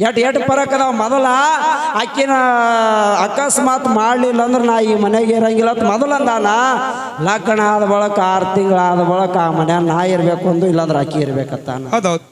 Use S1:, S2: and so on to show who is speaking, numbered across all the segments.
S1: ಎಟ್ ಎಟ್ ಪರಕ್ ಅದಾವ ಮೊದಲ ಆಕಿನ ಅಕಸ್ಮಾತ್ ಮಾಡಲಿಲ್ಲ ಅಂದ್ರೆ ನಾ ಈ ಮನೆಗೆ ಇರಂಗಿಲ್ಲ ಅಂತ ಮೊದಲು ಅಂದಾನ. ಲಕ್ಕಣ ಆದ ಬಳಕ ಆರು ತಿಂಗಳಾದ ಬಳಕ ಆ ಮನೆ ನಾ ಇರಬೇಕು ಅಂದು ಇಲ್ಲಾಂದ್ರೆ ಆಕಿ ಇರ್ಬೇಕತ್ತಾನ
S2: ಹೌದೌದು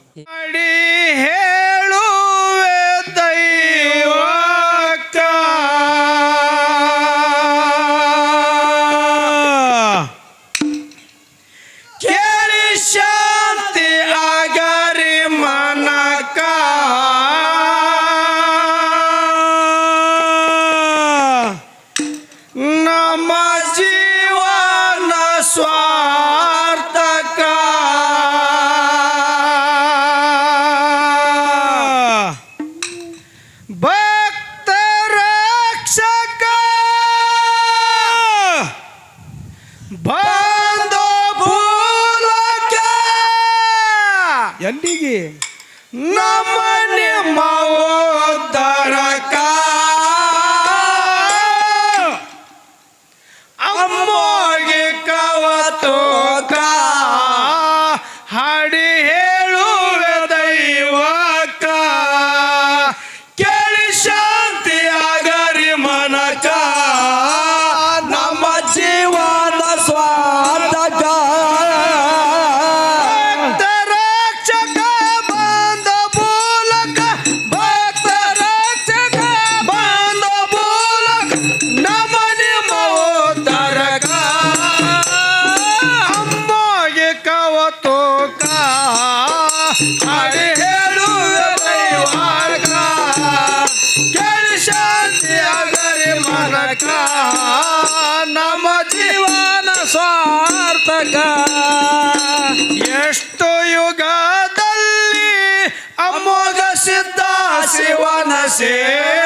S3: say.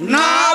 S3: No.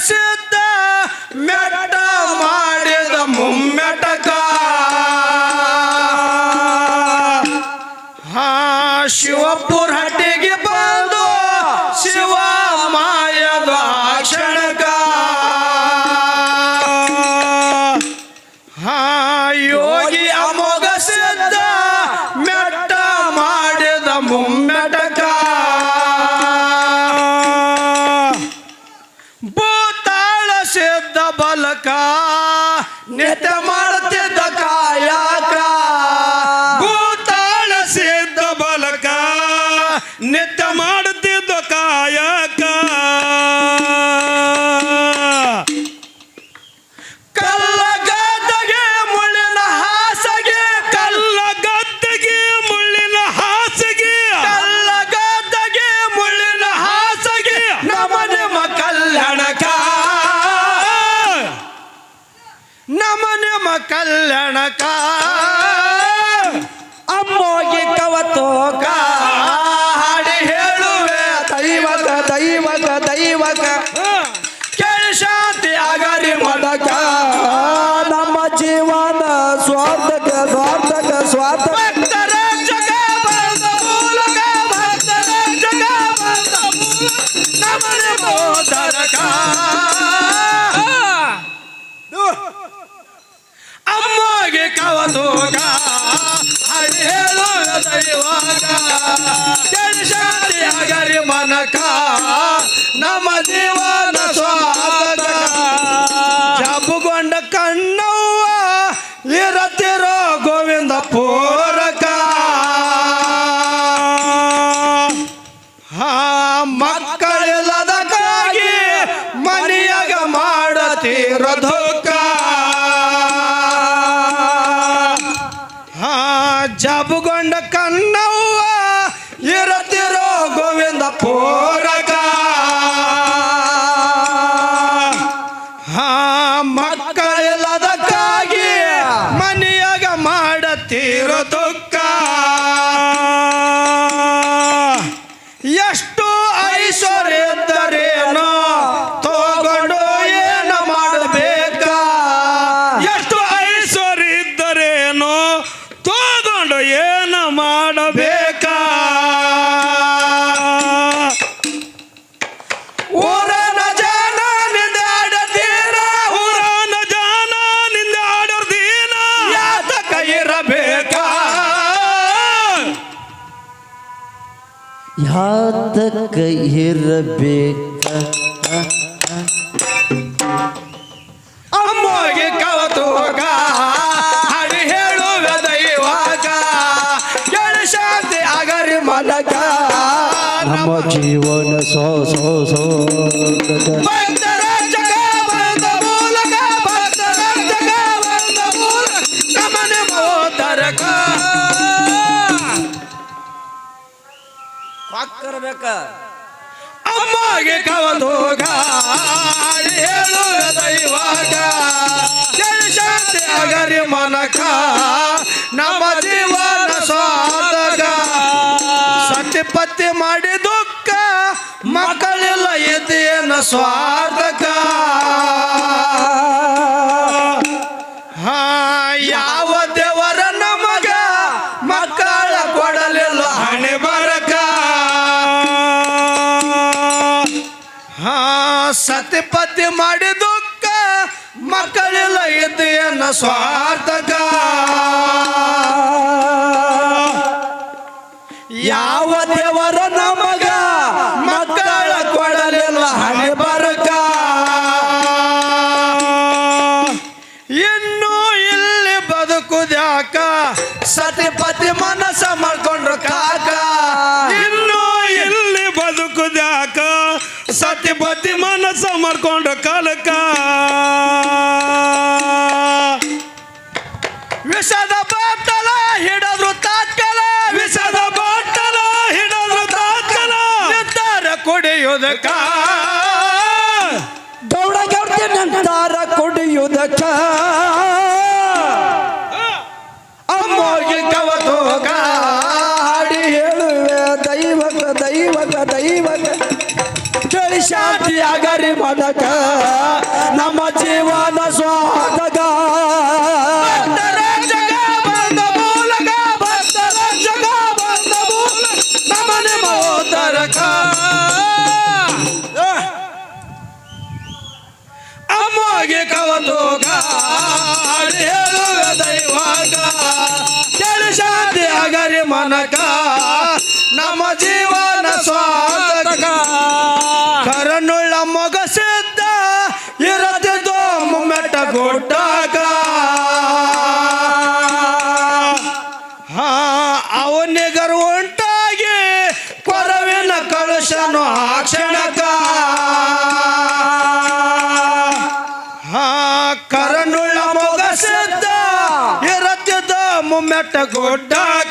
S3: ಸಿದ್ಧ ಮ್ಯಾಡ
S1: নেতা মার ಸ್ವಾರ್ಥಕ
S3: ಸ್ವಾರ್ಥಕ
S1: ಸ್ವಾರ್ಥ
S3: ಭಕ್ತರ ಜಗ ಬಂದ ಮೂಲಕ ಭಕ್ತರ ಜಗ ಬಂದ ಮೂಲಕ ನಮನ ಮೋದರಕ ಅಮ್ಮಗೆ ಕವತೋಗ ಹಳಿ ಹೇಳು ದೈವಾಗ ಕೇಳಿ ಶಾಂತಿ ಆಗರಿ ಮನಕ ನಮ್ಮ ಜೀವನ সাধক ಯಾತಕ ಇರಬೇಕ? ಅಮ್ಮಗೆ ಕವತೋಗ ಹಡಿ ಹೇಳುವ ದೈವಾಗ ಶಾಂತಿ ಆಗರಿ
S1: ಮನಕ ನಮ್ಮ ಜೀವನ ಸೋ ಸೋ ಸೋ ಹಾಕರ್ಬೇಕ
S3: ಅಮ್ಮಗೆ ಹಡಿ ಹೇಳುವ ದೈವಾಗ. ಕೇಳಿ ಶಾಂತಿ ಆಗರಿ ಮನಕ, ನಮ್ಮ ಜೀವನ ಸಾಧಕ. ಸತಿಪತಿ ಮಾಡಿ ದುಃಖ, ಮಕ್ಕಳಿಲ್ಲ ಇದೇನ ಸ್ವಾರ್ಥಕ ಸತಿಪತಿ ಮಾಡಿ ದುಃಖ ಮಕ್ಕಳಿಲ್ಲ ಇದೆಯನ್ನ ಸ್ವಾರ್ಥಕ. ಯಾವ ದೇವರ ನಮಗ ಕುಡಿಯುವುದಕ್ಕ
S1: ಗೌಡ ನಂತಾರ ನಂತರ ಕುಡಿಯುವುದಕ್ಕ.
S3: ಮನಕ, ನಮ್ಮ ಜೀವನ ಸ್ವಾಗತ ಕರನುಳ್ಳ ಮೊಗ ಸಿದ್ಧ, ಇರದಿದ್ದು ಮುಮ್ಮೆಟ್ಟ ಕೊಟ್ಟಾಗ ಹಾ, ಅವನಿಗರು ಉಂಟಾಗಿ ಕೊರವಿನ ಕಳುಷನು ಆಕ್ಷಣಕ ಕ್ಷಣಕ. ಹಾ, ಕರನುಳ್ಳ ಮೊಗ ಸಿದ್ಧ ಇರತ್ತಿದ್ದ ಮುಮ್ಮೆಟ್ಟ ಗುಡ್ಡಾಗ.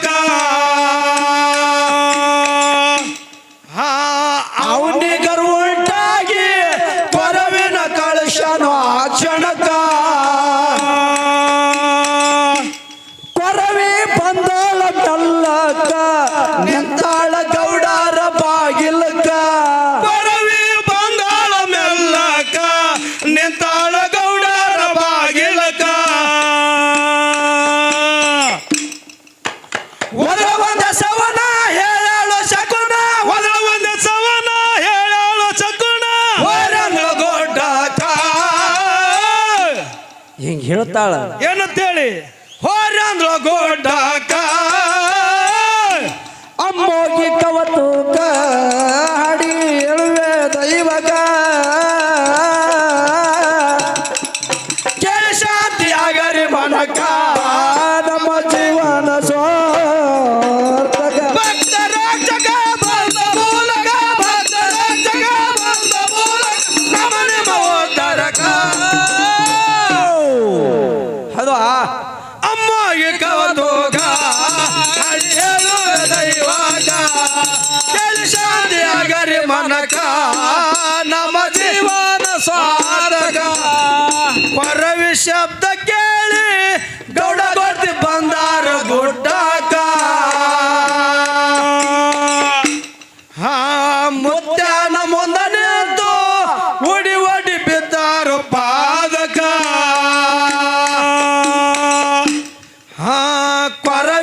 S1: ಹೇಳ್ತಾಳ
S3: ಏನಂತೇಳಿ? ಹೋರಂದ್ಳ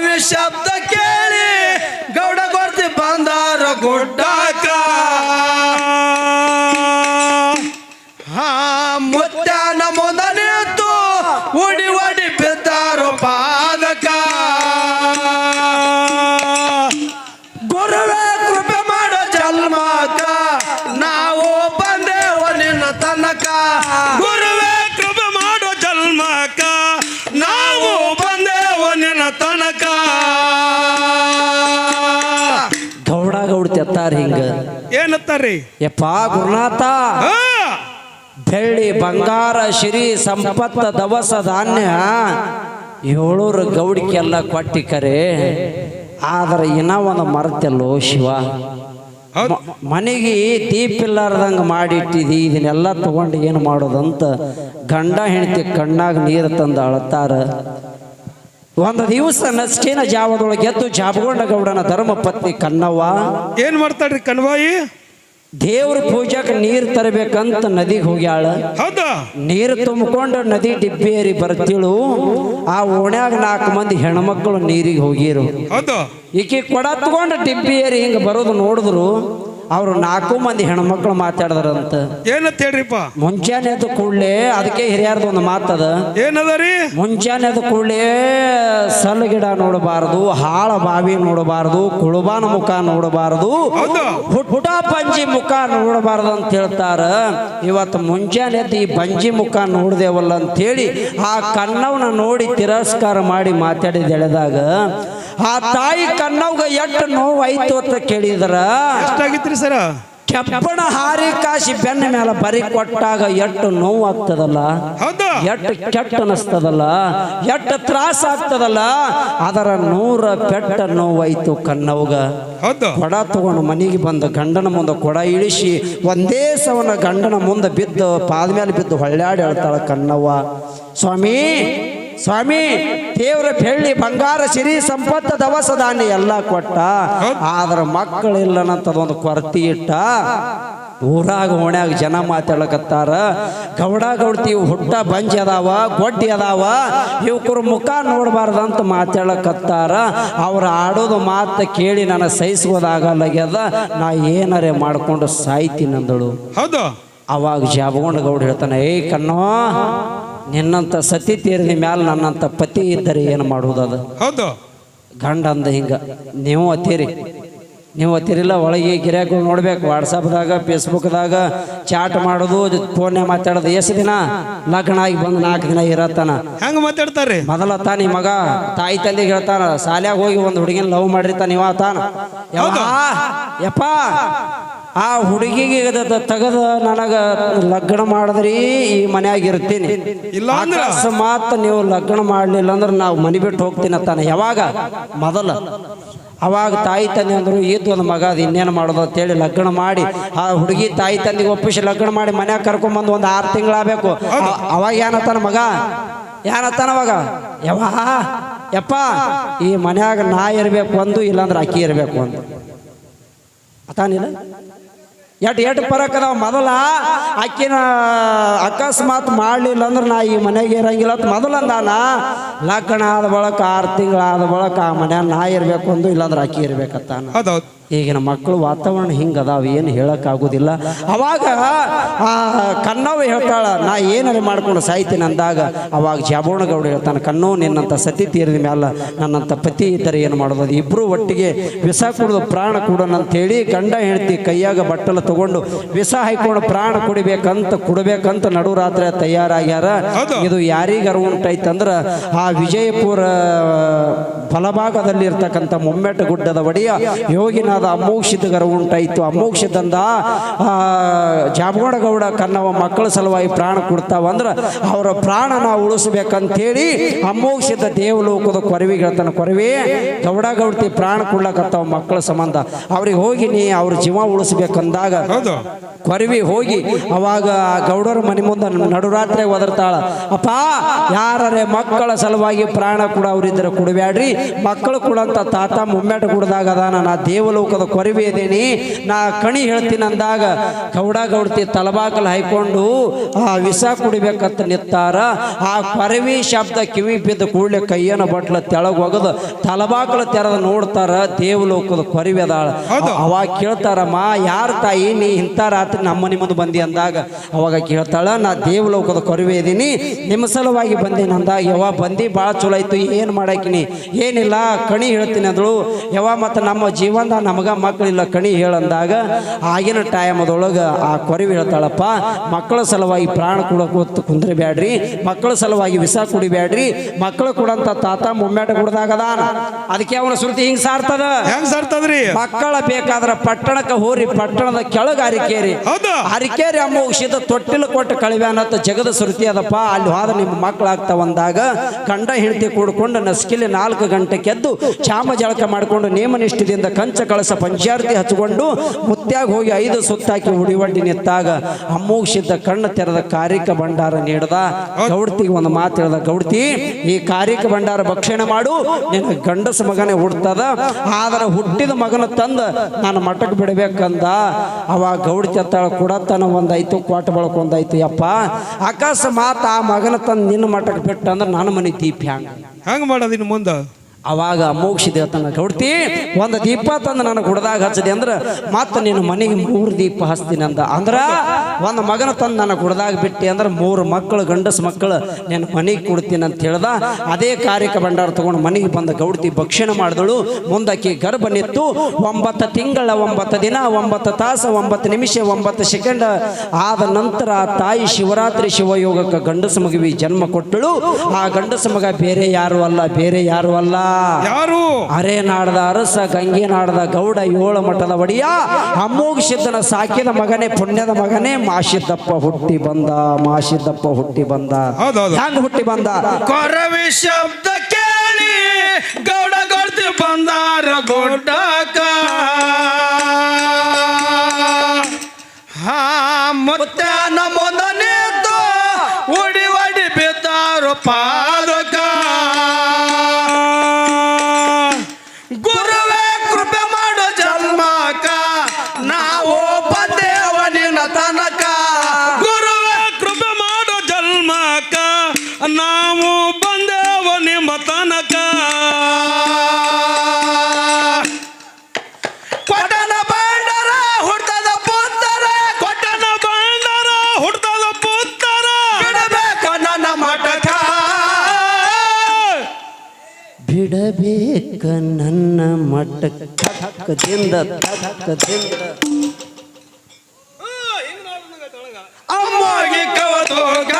S3: ಕೊರವಿ
S1: ಅತ್ತಾರ ಹಿಂಗ.
S3: ಏನತ್ತಾರಿ
S1: ಯಪ್ಪ ಗುರುನಾಥ. ಬೆಳ್ಳಿ ಬಂಗಾರ ಶಿರಿ ಸಂಪತ್ತ ದವಸ ಧಾನ್ಯ. ಏಳೂರು ಗೌಡಿಕೆಲ್ಲ ಕೊಟ್ಟಿ ಕರೆ. ಆದ್ರೆ ಇನ್ನ ಒಂದು ಮರತೆಲ್ಲೋ ಶಿವ. ಮನೆಗೆ ದೀಪ ಇಲ್ಲಾರ್ದಂಗೆ ಮಾಡಿಟ್ಟಿದಿ ಇದನ್ನೆಲ್ಲ ತಗೊಂಡು ಏನು ಮಾಡೋದಂತ ಗಂಡ ಹೆಂಡತಿ ಕಣ್ಣಾಗ ನೀರು ತಂದು ಅಳತಾರ. ಒಂದು ದಿವಸ ನಸ್ಕಿನ ಜಾವದೊಳಗೆ ಎದ್ದು ಜಾಬಗೊಂಡ ಗೌಡನ ಧರ್ಮ ಪತ್ನಿ ಕನ್ನವ್ವ
S3: ಏನ್ ಮಾಡ್ತಾಳ್ರಿ ಕಣ್ವಾಯಿ?
S1: ದೇವ್ರ ಪೂಜಾಕ್ ನೀರ್ ತರಬೇಕಂತ ನದಿಗೆ ಹೋಗ್ಯಾಳ.
S3: ಹೌದಾ?
S1: ನೀರು ತುಂಬಿಕೊಂಡು ನದಿ ಡಿಬ್ಬೇರಿ ಬರ್ತಿಳು. ಆ ಓಣ್ಯಾಗ ನಾಲ್ಕು ಮಂದಿ ಹೆಣ್ಮಕ್ಳು ನೀರಿಗೆ ಹೋಗಿರು.
S3: ಹೌದು?
S1: ಈಕಿ ಕೊಡ ತಗೊಂಡು ಡಿಬ್ಬಿ ಏರಿ ಹಿಂಗೆ ಬರೋದು ನೋಡಿದ್ರು. ಅವ್ರು ನಾಲ್ಕು ಮಂದಿ ಹೆಣ್ಮಕ್ಳು ಮಾತಾಡದ್ರಂತ.
S3: ಏನಂತ ಹೇಳ್ರಿಪ್ಪ?
S1: ಮುಂಚಾನೆ ಎದ್ದು ಕೂಡ್ಲೆ ಅದಕ್ಕೆ ಹಿರಿಯರ್ದು ಒಂದು ಮಾತದ.
S3: ಏನದರಿ
S1: ಮುಂಚಾನೆ ಎದ್ದು ಕೂಡ್ಲೆ ಸಲ್ ಗಿಡ ನೋಡಬಾರದು ಹಾಳ ಬಾವಿ ನೋಡಬಾರದು ಕುಳುಬಾನ ಮುಖ ನೋಡಬಾರದು ಹುಟ್ಟ ಪಂಜಿ ಮುಖ ನೋಡಬಾರದು ಅಂತ ಹೇಳ್ತಾರ. ಇವತ್ತು ಎದ್ದು ಈ ಬಂಜಿ ಮುಖ ನೋಡ್ದೇವಲ್ಲ ಅಂತೇಳಿ ಆ ಕನ್ನವನ್ನ ನೋಡಿ ತಿರಸ್ಕಾರ ಮಾಡಿ ಮಾತಾಡಿದ ಎಳೆದಾಗ ಆ ತಾಯಿ ಕಣ್ಣವ್ಗ ಎಷ್ಟು ನೋವಾಯ್ತು ಅಂತ ಕೇಳಿದ್ರ.
S3: ಎಷ್ಟಾಗಿತ್ರಿ ಸರ?
S1: ಕೆಪ್ಪಣ ಹಾರಿ ಕಾಶಿ ಬೆನ್ನ ಮೇಲೆ ಬರಿ ಕೊಟ್ಟಾಗ ಎಷ್ಟು ನೋವು ಆಗ್ತದಲ್ಲ ಎಷ್ಟು ಕೆಟ್ಟ ಅನಿಸ್ತದಲ್ಲ ಎಷ್ಟು ತ್ರಾಸ ಆಗ್ತದಲ್ಲ? ಅದರ ನೂರ ಪೆಟ್ಟ ನೋವಾಯ್ತು
S3: ಕಣ್ಣವ್ಗ.
S1: ಕೊಡ ತಗೊಂಡು ಮನೆಗೆ ಬಂದು ಗಂಡನ ಮುಂದೆ ಕೊಡ ಇಳಿಸಿ ಒಂದೇ ಸವನ ಗಂಡನ ಮುಂದೆ ಬಿದ್ದು ಪಾದ ಮೇಲೆ ಬಿದ್ದು ಹೊಳ್ಳಾಡಿ ಹೇಳ್ತಾಳ ಕಣ್ಣವ್ವ. ಸ್ವಾಮಿ ಸ್ವಾಮಿ ದೇವ್ರ ಬೆಳ್ಳಿ ಬಂಗಾರ ಸಿರಿ ಸಂಪತ್ತ ದವಸ ಧಾನ್ಯ ಎಲ್ಲ ಕೊಟ್ಟ. ಆದ್ರ ಮಕ್ಕಳಿಲ್ಲನಂತದೊಂದು ಕೊರತೆ ಇಟ್ಟ. ಊರಾಗ ಓಣ್ಯಾಗ ಜನ ಮಾತಾಡಕತ್ತಾರ ಗೌಡ ಗೌಡ್ತಿ ಹುಟ್ಟ ಬಂಜಿ ಅದಾವ ಗೊಡ್ಡಿ ಅದಾವ. ಇವಕರು ಮುಖ ನೋಡಬಾರ್ದಂತ ಮಾತಾಡಕತ್ತಾರ ಅವ್ರು ಆಡೋದು ಮಾತು ಕೇಳಿ ನನ್ನ ಸಹಿಸೋದಾಗಲ್ಲಾಗ್ಯದ ನಾ ಏನಾರೇ ಮಾಡ್ಕೊಂಡು ಸಾಯ್ತೀನಿ ಅಂದಳು
S3: ಹೌದು.
S1: ಅವಾಗ ಜಾಬಗೊಂಡ ಗೌಡ ಹೇಳ್ತಾನೆ ಏ ಕಣ್ಣೋ ನಿನ್ನಂತ ಸತಿ ತೀರಿನ ಮ್ಯಾಲ ನನ್ನಂತ ಪತಿ ಇದ್ದರೆ ಏನು ಮಾಡುವುದದು
S3: ಹೌದು.
S1: ಗಂಡ ಅಂದ ಹಿಂಗ ನೀವು ಅತ್ತೀರಿ ನೀವು ಅತ್ತಿರಿಲ್ಲ ಒಳಗೆ ಗಿರಾಕಿಗಳು ನೋಡ್ಬೇಕು. ವಾಟ್ಸಪ್ದಾಗ ಫೇಸ್ಬುಕ್ದಾಗ ಚಾಟ್ ಮಾಡೋದು ಫೋನ್ಯಾಗ ಮಾತಾಡೋದು. ಎಷ್ಟು ದಿನ? ಲಗ್ನ ಆಗಿ ಬಂದು ನಾಲ್ಕು ದಿನ ಇರತ್ತಾನ.
S3: ಹೆಂಗ ಮಾತಾಡ್ತಾರೆ?
S1: ಮೊದಲ ತಾನಿ ಮಗ ತಾಯಿ ತಂದೆಗೆ ಹೇಳ್ತಾನ ಶಾಲ್ಯಾಗ ಹೋಗಿ ಒಂದು ಹುಡುಗಿನ ಲವ್ ಮಾಡಿರ್ತಾನ ಇವ ತಾನ. ಯಪ್ಪ ಆ ಹುಡುಗಿಗೆ ತೆಗೆದ ನನಗ ಲಗ್ನ ಮಾಡಿದ್ರಿ ಈ ಮನ್ಯಾಗ ಇರ್ತೀನಿ? ಅಕಸ್ಮಾತ್ ನೀವು ಲಗ್ನ ಮಾಡಲಿಲ್ಲ ಅಂದ್ರೆ ನಾವು ಮನೆ ಬಿಟ್ಟು ಹೋಗ್ತೀನಿ ಅಂತಾನೆ. ಯಾವಾಗ? ಮೊದಲ. ಅವಾಗ ತಾಯಿ ತಂದೆ ಅಂದ್ರು ಇದ್ದು ಒಂದು ಮಗ ಅದು ಇನ್ನೇನು ಮಾಡೋದು ಅಂತೇಳಿ ಲಗ್ನ ಮಾಡಿ ಆ ಹುಡುಗಿ ತಾಯಿ ತಂದೆಗೆ ಒಪ್ಪಿಸಿ ಲಗ್ನ ಮಾಡಿ ಮನ್ಯಾಗ ಕರ್ಕೊಂಬಂದು ಒಂದು ಆರು ತಿಂಗಳಾಗಬೇಕು ಅವಾಗ ಏನತ್ತಾನ ಮಗ? ಏನತ್ತಾನ ಅವಾಗ ಯಾವ ಯಪ್ಪ ಈ ಮನ್ಯಾಗ ನಾ ಇರಬೇಕು ಒಂದು ಇಲ್ಲಾಂದ್ರೆ ಅಕ್ಕಿ ಇರಬೇಕು ಅಂದು. ಅತಾನಿಲ್ಲ ಎಟ್ ಎಟ್ ಪರಕ್ ಅದಾವ ಮೊದಲ ಆಕಿನ ಅಕಸ್ಮಾತ್ ಮಾಡಲಿಲ್ಲ ಅಂದ್ರೆ ನಾ ಈ ಮನೆಗೆ ಇರಂಗಿಲ್ಲ. ಅಂತ ಮೊದಲ ಅಂದಾನ ಆದ ಬಳಕ ಆರು ತಿಂಗಳಾದ ಬಳಕ ಆ ಮನ್ಯಾಗ ನಾ ಇರಬೇಕು ಅಂದು ಇಲ್ಲಾಂದ್ರೆ ಆಕಿ
S3: ಇರ್ಬೇಕಂತ
S1: ಈಗಿನ ಮಕ್ಕಳು ವಾತಾವರಣ ಹಿಂಗೆ ಅದಾವ ಏನು ಹೇಳೋಕ್ಕಾಗೋದಿಲ್ಲ. ಅವಾಗ ಆ ಕನ್ನವ ಹೇಳ್ತಾಳ ನಾ ಏನಾರು ಮಾಡ್ಕೊಂಡು ಸಾಯ್ತೀನಿ ಅಂದಾಗ ಅವಾಗ ಜಾಬೋಣಗೌಡ ಹೇಳ್ತಾನೆ ಕಣ್ಣೋ ನಿನ್ನಂಥ ಸತಿ ತೀರಿದ ಮೇಲೆ ನನ್ನಂಥ ಪತಿ ಇದ್ದರೆ ಏನು ಮಾಡೋದು ಇಬ್ಬರು ಒಟ್ಟಿಗೆ ವಿಷ ಕುಡಿದು ಪ್ರಾಣ ಕೊಡೋಣ ಅಂತೇಳಿ ಗಂಡ ಹೆಂಡತಿ ಕೈಯಾಗ ಬಟ್ಟಲು ತಗೊಂಡು ವಿಷ ಹಾಕೊಂಡು ಪ್ರಾಣ ಕುಡಿಬೇಕಂತ ಕುಡಬೇಕಂತ ನಡು ರಾತ್ರಿ ತಯಾರಾಗ್ಯಾರ ಇದು ಯಾರಿಗಾರ ಉಂಟಾಯ್ತಂದ್ರೆ ಆ ವಿಜಯಪುರ ಫಲಭಾಗದಲ್ಲಿ ಇರ್ತಕ್ಕಂಥ ಮೊಮ್ಮೆಟ ಗುಡ್ಡದ ಒಡೆಯ ಯೋಗಿನಾದ ಅಮೋಕ್ಷಿತಗರ ಉಂಟಾಯಿತು. ಅಮೋಕ್ಷದಂದ ಜಾಮಗೌಡ ಕನ್ನವ ಮಕ್ಕಳ ಸಲುವಾಗಿ ಪ್ರಾಣ ಕೊಡ್ತಾವ ಅಂದ್ರ ಅವರ ಪ್ರಾಣ ನಾವು ಉಳಿಸ್ಬೇಕಂತೇಳಿ ಅಮೋಕ್ಷದ ದೇವಲೋಕದ ಕೊರವಿಗಳತನ ಕೊರವೆ ಕೊರವಿ ಗೌಡ ಗೌಡತಿ ಪ್ರಾಣ ಕೊಡ್ಲಕತ್ತಾವ ಮಕ್ಕಳ ಸಂಬಂಧ. ಅವ್ರಿಗೆ ಹೋಗಿ ನೀ ಅವ್ರ ಜೀವ ಉಳಿಸ್ಬೇಕಂದಾಗ ಕೊರವಿ ಹೋಗಿ ಅವಾಗ ಆ ಗೌಡರ ಮನೆ ಮುಂದೆ ನಡುರಾತ್ರಿ ಒದರ್ತಾಳ. ಅಪ್ಪ ಯಾರೇ ಮಕ್ಕಳ ಸಲುವಾಗಿ ಪ್ರಾಣ ಕೂಡ ಅವರಿದ್ರೆ ಕೊಡಬ್ಯಾಡ್ರಿ. ಮಕ್ಕಳು ಕೊಡಂತ ತಾತ ಮುಮ್ಮೆಟ ಕುಡ್ದಾಗ ಅದಾನ ನಾ ದೇವಲೋಕದ ಕೊರವಿ ಇದ್ದೀನಿ ನಾ ಕಣಿ ಹೇಳ್ತೀನಿ ಅಂದಾಗ ಗೌಡ ಗೌಡತಿ ತಲಬಾಕಲ್ ಹಾಯ್ಕೊಂಡು ಆ ವಿಷ ಕುಡಿಬೇಕಂತ ನಿತ್ತಾರ. ಆ ಕೊರವಿ ಶಬ್ದ ಕಿವಿ ಬಿದ್ದ ಕೂಡಲೇ ಕೈಯನ್ನು ಬಟ್ಲ ತೆಳಗೆ ಒಗದು ತಲಬಾಕಲ ತೆರೆದ ನೋಡ್ತಾರ ದೇವಲೋಕದ ಕೊರವಿ ಅದಾಳ.
S3: ಅವಾಗ
S1: ಅವಾಗ ಕೇಳ್ತಾರಮ್ಮ ಯಾರ ತಾಯಿ? ನೀ ಇಂಥ ರಾತ್ರಿ ನಮ್ಮ ಮನೆ ಮುಂದೆ ಬಂದಿ ಅಂದಾಗ ಅವಾಗ ಕೇಳ್ತಾಳ ನಾ ದೇವಲೋಕದ ಕೊರವೆ ಇದ್ದೀನಿ. ನಿಮ್ಮ ಸಲುವಾಗಿ ಬಂದೀನಿ ಅಂದಾಗ ಯಾವಾಗ ಬಂದಿ ಭಾಳ ಚಲೋ ಆಯ್ತು ಏನು ಮಾಡಾಕಿನಿ? ಏನಿಲ್ಲ ಕಣಿ ಹೇಳ್ತೀನಿ ಅಂದಳು ಯಾವಾಗ ಮತ್ತು ನಮ್ಮ ಜೀವನದ ನಮಗ ಮಕ್ಕಳಿಲ್ಲ ಕಣಿ ಹೇಳಂದಾಗ ಆಗಿನ ಟೈಮದೊಳಗೆ ಆ ಕೊರವಿ ಹೇಳ್ತಾಳಪ್ಪ ಮಕ್ಕಳ ಸಲುವಾಗಿ ಪ್ರಾಣ ಕೊಡಕ್ಕೆ ಕುಂದ್ರೆ ಬ್ಯಾಡ್ರಿ ಮಕ್ಕಳ ಸಲುವಾಗಿ ವಿಷ ಕುಡಿಬ್ಯಾಡ್ರಿ ಮಕ್ಕಳು ಕೊಡಂತ ತಾತ ಮುಮ್ಮೆಟ ಕುಡ್ದಾಗದಾನ. ಅದಕ್ಕೆ ಅವನ ಶ್ರುತಿ ಹಿಂಗ್ ಸಾರ್ತದ?
S3: ಹೆಂಗ್ ಸಾರ್ತದ್ರಿ?
S1: ಮಕ್ಕಳ ಬೇಕಾದ್ರ ಪಟ್ಟಣಕ್ಕೆ ಹೋರಿ ಪಟ್ಟಣದ ಕೆಳಗ ಅರಿಕೇರಿ ಅರಿಕೇರಿ ಅಮ್ಮ ಉಷಿದ ತೊಟ್ಟಿಲು ಕೊಟ್ಟು ಕಳಿವ್ಯಾನಂತ ಜಗದ ಶ್ರುತಿ ಅದಪ್ಪ. ಅಲ್ಲಿ ಹೋದ ನಿಮ್ಮ ಮಕ್ಕಳಾಗ್ತಾವ ಅಂದಾಗ ಕಂಡ ಹೆಂಡತಿ ಕೂಡ್ಕೊಂಡು ನಸ್ಕಿಲಿ ನಾಲ್ಕು ಗಂಟೆ ಕೆದ್ದು ಚಾಮ ಜಳಕ ಮಾಡಿಕೊಂಡು ನೇಮನಿಷ್ಠದಿಂದ ಕಂಚ ಕಳಸ ಪಂಚಾರ್ತಿ ಹಚ್ಚಿಕೊಂಡು ಮುತ್ಯಾಗ ಹೋಗಿ ಐದು ಸುತ್ತಾಕಿ ಉಡಿವಡ್ಡಿ ನೆತ್ತಾಗ ಅಮ್ಮೋಕ್ಷಿದ್ದ ಕಣ್ಣು ತೆರೆದ ಕಾರಿಕ ಭಂಡಾರ ನೀಡದ. ಗೌಡ್ತಿಗೆ ಒಂದು ಮಾತು ಹೇಳ್ದ, ಗೌಡ್ತಿ, ಈ ಕಾರಿಕ ಭಂಡಾರ ಭಕ್ಷಣೆ ಮಾಡು, ನಿನ್ನ ಗಂಡಸ ಮಗನೇ ಹುಡ್ತದ, ಆದ್ರೆ ಹುಟ್ಟಿದ ಮಗನ ತಂದ ನಾನು ಮಠಕ್ಕೆ ಬಿಡಬೇಕಂದ. ಅವ ಗೌಡ್ತಿ ಕೂಡ ತನ ಒಂದಾಯ್ತು ಕೋಟ ಬಳಕ ಒಂದಾಯ್ತು, ಯಪ್ಪ. ಅಕಸ್ಮಾತ್ ಆ ಮಗನ ತಂದು ನಿನ್ನ ಮಠಕ್ಕೆ ಬಿಟ್ಟ ಅಂದ್ರೆ ನನ್ನ ಮನೆ ದೀಪ ಹ್ಯಾಂಗ
S3: ಮಾಡೋದು ಇನ್ನು ಮುಂದ.
S1: ಅವಾಗ ಮೋಕ್ಷ ದೇವತನ ಕೊಡ್ತಿ ಒಂದು ದೀಪ ತಂದು ನನಗೆ ಹುಡ್ದಾಗ ಹಚ್ಚದೆ ಅಂದ್ರೆ, ಮತ್ತೆ ನೀನು ಮನೆಗೆ ಮೂರು ದೀಪ ಹಚ್ತೀನಿ ಅಂದ. ಅಂದ್ರೆ, ಒಂದು ಮಗನ ತಂದು ನನಗೆ ಹುಡ್ದಾಗ ಬಿಟ್ಟಿ ಅಂದ್ರೆ, ಮೂರು ಮಕ್ಕಳು, ಗಂಡಸ ಮಕ್ಕಳು ನೀನು ಮನೆಗೆ ಕೊಡ್ತೀನಿ ಅಂತ ಹೇಳ್ದ. ಅದೇ ಕಾರ್ಯಕ ಭಂಡಾರ ತಗೊಂಡು ಮನೆಗೆ ಬಂದ ಗೌಡ್ತಿ ಭಕ್ಷಣ ಮಾಡಿದಳು. ಮುಂದಕ್ಕೆ ಗರ್ಭ ನಿತ್ತು ಒಂಬತ್ತು ತಿಂಗಳ, ಒಂಬತ್ತು ದಿನ, ಒಂಬತ್ತು ತಾಸು, ಒಂಬತ್ತು ನಿಮಿಷ, ಒಂಬತ್ತು ಸೆಕೆಂಡ್ ಆದ ನಂತರ ತಾಯಿ ಶಿವರಾತ್ರಿ ಶಿವಯೋಗಕ್ಕೆ ಗಂಡಸ ಮಗುವಿ ಜನ್ಮ ಕೊಟ್ಟಳು. ಆ ಗಂಡಸ ಮಗ ಬೇರೆ ಯಾರು ಅಲ್ಲ, ಬೇರೆ ಯಾರು ಅಲ್ಲ.
S3: ಯಾರು?
S1: ಅರೆ ನಾಡದ ಅರಸ ಗಂಗೆ ನಾಡದ ಗೌಡ ಏಳ ಮಠದ ಒಡಿಯ ಅಮ್ಮೋಗಿಸಿದ್ದನ ಸಾಕಿದ ಮಗನೇ ಪುಣ್ಯದ ಮಗನೇ ಮಾಶಿದ್ದಪ್ಪ ಹುಟ್ಟಿ ಬಂದ ಮಾಶಿದ್ದಪ್ಪ ಹುಟ್ಟಿ ಬಂದ.
S3: ಹ್ಯಾಂಗ
S1: ಹೆಂಗ್ ಹುಟ್ಟಿ ಬಂದ?
S3: ಕೊರವಿ ಶಬ್ದ ಕೇಳಿ ಗೌಡ ಗೌಡ್ತಿ ಬಂದಾರ ಗುಡ್ಡಕ ಹಾ ನಮ್ಮ ಮುಂದ ನಿಂತು ಉಡಿ ಒಡಿ ಬಿದ್ದಾರು ಪಾದಕ ಬಿಡಬೇಕ ನನ್ನ
S1: ಮಠ ತಕ್ಕದಿಂದ ತಕ್ಕದಿಂದ
S3: ಅಮ್ಮಗೆ ಕವತೋಗ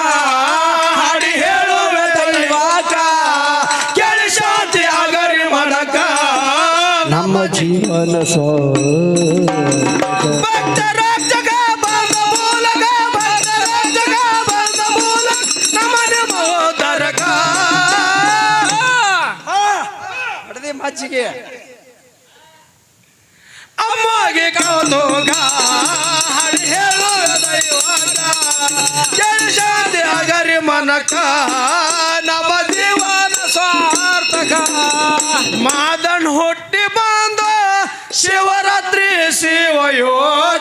S3: ಹಾಡಿ ಹೇಳುವೆ ದೈವಾಕ ಕೇಳಿ ಶಾಂತಿ ಆಗರಿ ಮಡಕ.
S1: ನಮ್ಮ ಜೀವನ ಸ್ವ ಮಚ್ಚಿಗೆ
S3: ಅಮ್ಮಗೆ ದೈವಾಕ ಕೇಳಿ ಶಾಂತಿ ಆಗರಿ ಮನಕ. ನಮ ಜೀವನ ಸ್ವಾರ್ಥಕ ಮಾದನ್ ಹುಟ್ಟಿ ಬಂದ ಶಿವರಾತ್ರಿ ಶಿವಯೋಗಕ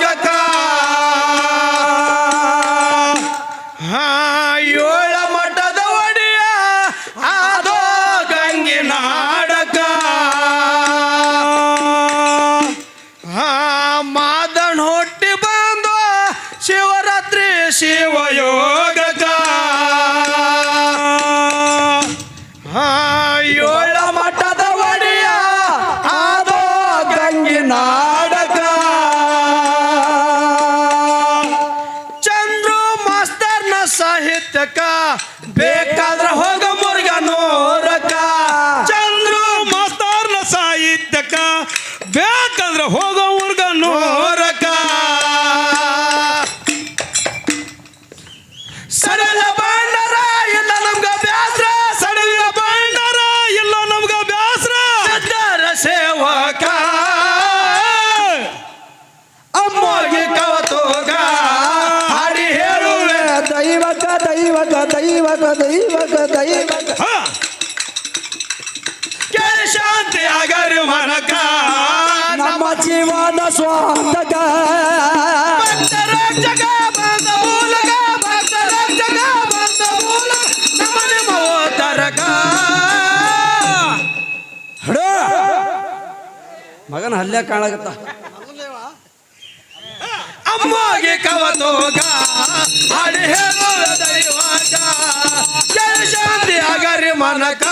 S3: esta casa.
S1: ದೈವಕ ದೈವಕ ದೈವಕ.
S3: ಶಾಂತಿ ಆಗರಿ ಮನಕ.
S1: ನಮ್ಮ ಜೀವನ ಸ್ವಾರ್ಥಕ.
S3: ಜಗ ಬಂದ ಮೂಲಕ ಭಕ್ತರ ಜಗ ಬಂದ ನಮ್ಮ ನಿಮ್ಮ
S1: ಹಡೋ. ಮಗನ ಹಲ್ಲೆ ಕಾಣಾಗತ್ತ
S3: ಅಮ್ಮಗೆ ಕವತೋಗ. ಹಾಡಿ ಹೇಳುವೆ ದೈವಕ ಕೇಳಿ ಶಾಂತಿ ಆಗರಿ ಮನಕ